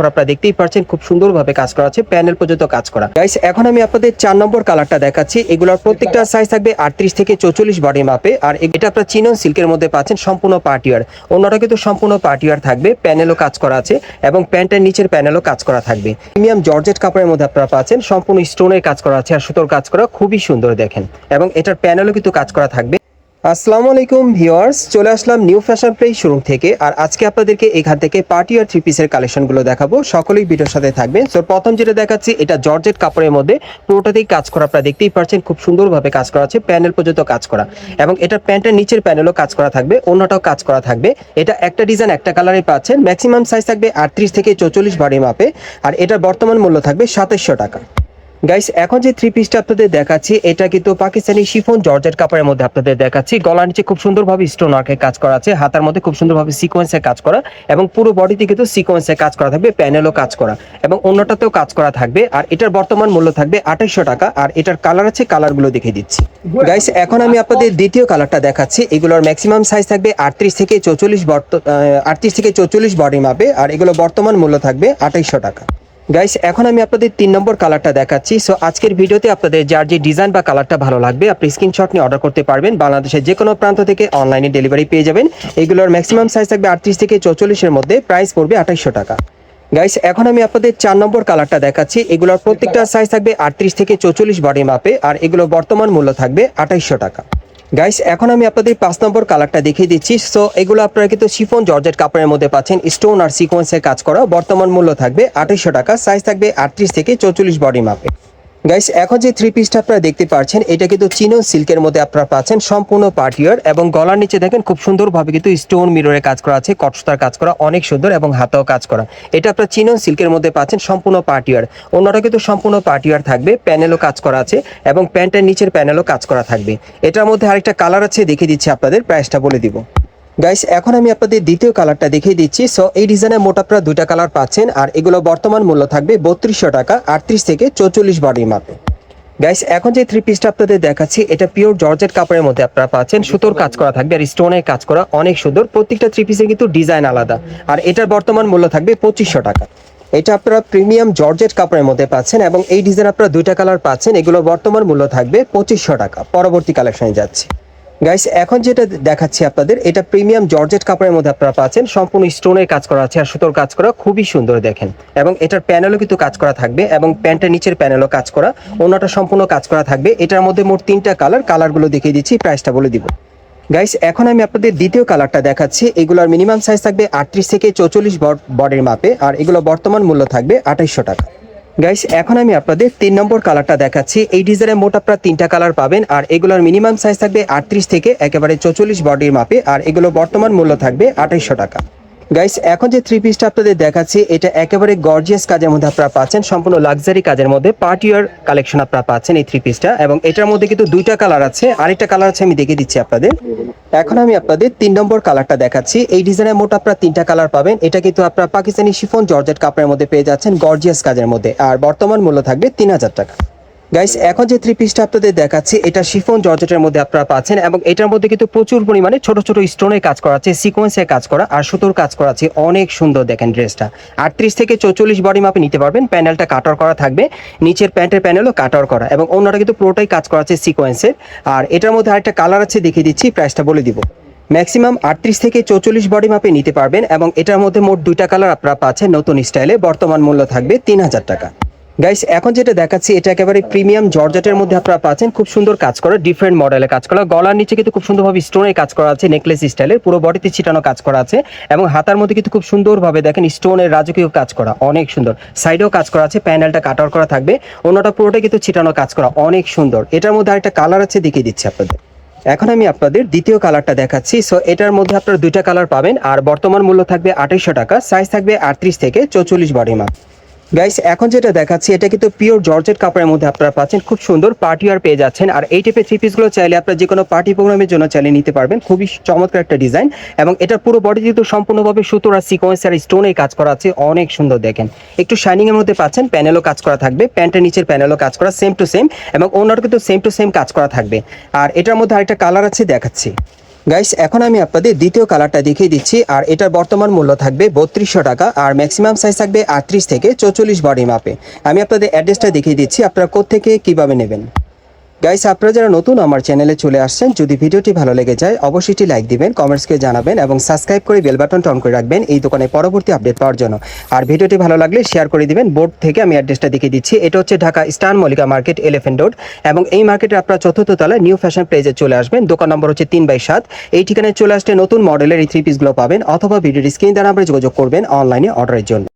আপনারা দেখতেই পাচ্ছেন খুব সুন্দরভাবে কাজ করা আছে, প্যানেল পর্যন্ত কাজ করা। গাইস এখন আমি আপনাদের চার নম্বর কালারটা দেখাচ্ছি। এগুলোর প্রত্যেকটা সাইজ থাকবে আটত্রিশ থেকে চৌচল্লিশ বডি মাপে আর এটা আপনার চিনন সিল্কের মধ্যে পাচ্ছেন, সম্পূর্ণ পার্টিয়ার অন্যটা কিন্তু সম্পূর্ণ পার্টিয়ার থাকবে, প্যানেলও কাজ করা আছে এবং প্যান্টের নিচের প্যানেলও কাজ করা থাকবে। প্রিমিয়াম জর্জেট কাপড়ের মধ্যে আপনারা পাচ্ছেন, সম্পূর্ণ স্টোনের কাজ করা আছে আর সুতোর কাজ করা, খুবই সুন্দর দেখেন। এবং এটার প্যানেলও কিন্তু কাজ করা থাকবে। আসসালামু আলাইকুম ভিউয়ার্স, চলে আসলাম নিউ ফ্যাশন প্লেস শোরুম থেকে। আর আজকে আপনাদেরকে এখান থেকে পার্টি আর থ্রি পিসের কালেকশনগুলো দেখাবো। সকলেই ভিডিওর সাথে থাকবেন। সো প্রথম যেটা দেখাচ্ছি, এটা জর্জেট কাপড়ের মধ্যে পুরোটাতেই কাজ করা। আপনারা দেখতেই পাচ্ছেন, খুব সুন্দরভাবে কাজ করা আছে, প্যানেল পর্যন্ত কাজ করা। এবং এটা প্যান্টের নিচের প্যানেলও কাজ করা থাকবে, অন্যটাও কাজ করা থাকবে। এটা একটা ডিজাইন, একটা কালারে পাচ্ছেন। ম্যাক্সিমাম সাইজ থাকবে আটত্রিশ থেকে চৌচল্লিশ বাড়ি মাপে। আর এটার বর্তমান মূল্য থাকবে সাতাশশো টাকা। গাইস এখন যে থ্রি পিসটা আপনাদের দেখাচ্ছি, এটা কিন্তু পাকিস্তানি শিফন জর্জেট কাপড়ের মধ্যে আপনাদের দেখাচ্ছি। গলার নিচে খুব সুন্দরভাবে স্টোন ওয়ার্কে কাজ করা আছে, হাতার মধ্যে খুব সুন্দরভাবে সিকোয়েন্সে কাজ করা, এবং পুরো বডিতে কিন্তু সিকোয়েন্সে কাজ করা থাকবে প্যানেলও কাজ করা, এবং অন্যটাতেও কাজ করা থাকবে, আর এটার বর্তমান মূল্য থাকবে আঠাইশশো টাকা, আর এটার কালার আছে কালারগুলো দেখিয়ে দিচ্ছি। গাইস এখন আমি আপনাদের দ্বিতীয় কালারটা দেখাচ্ছি, এগুলোর ম্যাক্সিমাম সাইজ থাকবে আটত্রিশ থেকে চৌচল্লিশ বর্ত আটত্রিশ থেকে চৌচল্লিশ বডি মাপে, আর এগুলো বর্তমান মূল্য থাকবে আঠাইশশো টাকা। গাইস এখন আমি আপনাদের তিন নম্বর কালারটা দেখাচ্ছি। সো আজকের ভিডিওতে আপনাদের যার যে ডিজাইন বা কালারটা ভালো লাগবে, আপনি স্ক্রিনশট নিয়ে অর্ডার করতে পারবেন। বাংলাদেশের যে কোনো প্রান্ত থেকে অনলাইনে ডেলিভারি পেয়ে যাবেন। এগুলোর ম্যাক্সিমাম সাইজ থাকবে আটত্রিশ থেকে চৌচল্লিশের মধ্যে। প্রাইস পড়বে আঠাইশশো টাকা। গাইস এখন আমি আপনাদের চার নম্বর কালারটা দেখাচ্ছি। এগুলোর প্রত্যেকটা সাইজ থাকবে আটত্রিশ থেকে চৌচল্লিশ বডি মাপে আর এগুলো বর্তমান মূল্য থাকবে আঠাইশশো টাকা। গাইস এখন আমি আপনাদের পাঁচ নম্বর কালারটা দেখিয়ে দিচ্ছি। সো এগুলো আপনারা কিন্তু শিফন জর্জেট কাপড়ের মধ্যে পাচ্ছেন। স্টোন আর সিকোয়েন্সের কাজ করা বর্তমান মূল্য থাকবে আঠাইশশো টাকা। সাইজ থাকবে আটত্রিশ থেকে চৌচল্লিশ বডি মাপে গাইস এখন যে থ্রি পিসটা আপনারা দেখতে পাচ্ছেন, এটা কিন্তু চিনো সিল্কের মধ্যে আপনারা পাচ্ছেন সম্পূর্ণ পার্টিয়ার এবং গলার নিচে দেখেন খুব সুন্দরভাবে কিন্তু স্টোন মিররের কাজ করা আছে, কটসতার কাজ করা, অনেক সুন্দর এবং হাতেও কাজ করা। এটা আপনারা চিনো সিল্কের মধ্যে পাচ্ছেন সম্পূর্ণ পার্টিয়ার অন্যটা কিন্তু সম্পূর্ণ পার্টিয়ার থাকবে প্যানেলও কাজ করা আছে এবং প্যান্টের নিচের প্যানেলও কাজ করা থাকবে। এটার মধ্যে আরেকটা কালার আছে, দেখিয়ে দিচ্ছি আপনাদের প্রাইসটা বলে দিব। গাইস এখন আমি আপনাদের দ্বিতীয় কালারটা দেখিয়ে দিচ্ছি। সো এই ডিজাইনের মোট আপনারা দুইটা কালার পাচ্ছেন, আর এগুলো বর্তমান মূল্য থাকবে বত্রিশশো টাকা, আটত্রিশ থেকে চৌচল্লিশ বডি মাপে। গাইস এখন যে থ্রি পিসটা আপনাদের দেখাচ্ছি, এটা পিওর জর্জেট কাপড়ের মধ্যে আপনারা পাচ্ছেন। সুতোর কাজ করা থাকবে, আর স্টোনের কাজ করা অনেক সুন্দর। প্রত্যেকটা থ্রি পিসের কিন্তু ডিজাইন আলাদা। আর এটার বর্তমান মূল্য থাকবে পঁচিশশো টাকা। এটা আপনারা প্রিমিয়াম জর্জেট কাপড়ের মধ্যে পাচ্ছেন, এবং এই ডিজাইন আপনারা দুইটা কালার পাচ্ছেন। এগুলো বর্তমান মূল্য থাকবে পঁচিশশো টাকা। পরবর্তী কালেকশনে যাচ্ছে। গাইস এখন যেটা দেখাচ্ছি আপনাদের, এটা প্রিমিয়াম জর্জেট কাপড়ের মধ্যে আপনারা পাচ্ছেন। সম্পূর্ণ স্টোনের কাজ করা আছে আর সুতোর কাজ করা খুবই সুন্দর দেখেন। এবং এটার প্যানেলও কিন্তু কাজ করা থাকবে এবং প্যান্টের নিচের প্যানেলও কাজ করা অন্যটা সম্পূর্ণ কাজ করা থাকবে। এটার মধ্যে মোট তিনটা কালার কালারগুলো দেখিয়ে দিচ্ছি প্রাইসটা বলে দিব। গাইস এখন আমি আপনাদের দ্বিতীয় কালারটা দেখাচ্ছি। এগুলোর মিনিমাম সাইজ থাকবে আটত্রিশ থেকে চৌচল্লিশ বডির মাপে, আর এগুলো বর্তমান মূল্য থাকবে আঠাইশশো টাকা। গাইস এখন আমি আপনাদের তিন নম্বর কালারটা দেখাচ্ছি। এই ডিজাইনে মোট আপনারা তিনটা কালার পাবেন, আর এগুলোর মিনিমাম সাইজ থাকবে আটত্রিশ থেকে একেবারে চৌচল্লিশ বডির মাপে, আর এগুলো বর্তমান মূল্য থাকবে আঠাইশশো টাকা। গাইস এখন যে থ্রি পিসটা আপনাদের দেখাচ্ছি, এটা একেবারে গর্জিয়াস কাজের মধ্যে আপনারা পাচ্ছেন, সম্পূর্ণ লাক্সারি কাজের মধ্যে পার্টিয়ার কালেকশন আপনারা পাচ্ছেন এই থ্রি পিসটা এবং এটার মধ্যে কিন্তু দুইটা কালার আছে, আরেকটা কালার আছে, আমি দেখিয়ে দিচ্ছি আপনাদের। এখন আমি আপনাদের তিন নম্বর কালারটা দেখাচ্ছি, এই ডিজাইনের মোট আপনারা তিনটা কালার পাবেন, এটা কিন্তু আপনারা পাকিস্তানি শিফন জর্জেট কাপড়ের মধ্যে পেয়ে যাচ্ছেন গর্জিয়াস কাজের মধ্যে, আর বর্তমান মূল্য থাকবে তিন হাজার টাকা। গাইস এখন যে থ্রি পিসটা আপনাদের দেখাচ্ছি, এটা শিফন জর্জেটের মধ্যে আপনারা পাচ্ছেন এবং এটার মধ্যে কিন্তু প্রচুর পরিমাণে ছোট ছোট স্টোনের কাজ করা আছে সিকোয়েন্সের কাজ করা আর সুতোর কাজ করা আছে। অনেক সুন্দর দেখেন ড্রেসটা। আটত্রিশ থেকে চৌচল্লিশ বডি মাপে নিতে পারবেন। প্যানেলটা কাটার করা থাকবে। নিচের প্যান্টের প্যানেলও কাটার করা এবং অন্যটা কিন্তু পুরোটাই কাজ করা আছে সিকোয়েন্সের আর এটার মধ্যে আরেকটা কালার আছে, দেখিয়ে দিচ্ছি প্রাইসটা বলে দিব। ম্যাক্সিমাম আটত্রিশ থেকে চৌচল্লিশ বডি মাপে নিতে পারবেন এবং এটার মধ্যে মোট দুইটা কালার আপনারা পাচ্ছেন নতুন স্টাইলে বর্তমান মূল্য থাকবে তিন হাজার টাকা। গাইস এখন যেটা দেখাচ্ছি, এটা একেবারে প্রিমিয়াম জর্জেটের মধ্যে আপনারা পাচ্ছেন। খুব সুন্দর কাজ করা ডিফারেন্ট মডেলের কাজ করা। গলার নিচে কিন্তু খুব সুন্দরভাবে স্টোনের কাজ করা আছে নেকলেস স্টাইলের পুরো বডিতে ছিটানো কাজ করা আছে এবং হাতার মধ্যে কিন্তু খুব সুন্দরভাবে দেখেন স্টোনের রাজকীয় কাজ করা, অনেক সুন্দর। সাইডেও কাজ করা আছে প্যানেলটা কাটার করা থাকবে। অন্যটা পুরোটাই কিন্তু ছিটানো কাজ করা, অনেক সুন্দর। এটার মধ্যে আরেকটা কালার আছে, দেখিয়ে দিচ্ছি আপনাদের। এখন আমি আপনাদের দ্বিতীয় কালারটা দেখাচ্ছি। সো এটার মধ্যে আপনারা দুইটা কালার পাবেন। আর বর্তমান মূল্য থাকবে আঠাইশশো টাকা সাইজ থাকবে আটত্রিশ থেকে চৌচল্লিশ বডি মাপ গাইস এখন যেটা দেখাচ্ছি, এটা কিন্তু পিওর জর্জেট কাপড়ের মধ্যে আপনারা পাচ্ছেন। খুব সুন্দর পার্টি আর পেয়ে যাচ্ছেন। আর এই টাইপের থ্রি পিসগুলো চাইলে আপনারা যে কোনো পার্টি প্রোগ্রামের জন্য চাইলে নিতে পারবেন। খুবই চমৎকার একটা ডিজাইন এবং এটা পুরো বডি যেহেতু সম্পূর্ণভাবে সুতোর আর সিকোয়েন্স আর স্টোনে কাজ করা আছে, অনেক সুন্দর দেখেন। একটু শাইনিং এর মধ্যে পাচ্ছেন প্যানেলও কাজ করা থাকবে। প্যান্টের নিচের প্যানেলও কাজ করা সেম টু সেম এবং ওনার কিন্তু সেম টু সেম কাজ করা থাকবে। আর এটার মধ্যে আরেকটা কালার আছে, দেখাচ্ছি। গাইস এখন আমি আপনাদের দ্বিতীয় কালারটা দেখিয়ে দিচ্ছি, আর এটার বর্তমান মূল্য থাকবে বত্রিশশো টাকা, আর ম্যাক্সিমাম সাইজ থাকবে আটত্রিশ থেকে চৌচল্লিশ বডি মাপে আমি আপনাদের অ্যাড্রেসটা দেখিয়ে দিচ্ছি, আপনারা কোথেকে কীভাবে নেবেন। গাইস আপনারা যারা নতুন আমার চ্যানেলে চলে আসছেন, যদি ভিডিওটি ভালো লেগে যায়, অবশ্যই লাইক দিবেন কমেন্টসকে জানাবেন এবং সাবস্ক্রাইব করে বেল বাটনটা অন করে রাখবেন এই দোকানে পরবর্তী আপডেট পাওয়ার জন্য। আর ভিডিওটি ভালো লাগলে শেয়ার করে দিবেন বোর্ড থেকে আমি অ্যাড্রেসটা দেখিয়ে দিচ্ছি। এটা হচ্ছে Dhaka star Mallika market elephant road এবং এই মার্কেটে আপনারা চতুর্থ তলায় নিউ ফ্যাশন প্লেজে চলে আসবেন। দোকান নম্বর হচ্ছে তিন বাই সাত। এই ঠিকানায় চলে আসলে নতুন মডেলের এই থ্রি পিসগুলো পাবেন অথবা ভিডিওর স্ক্রিন দ্বারা আমরা যোগাযোগ করবেন অনলাইনে অর্ডারের জন্য।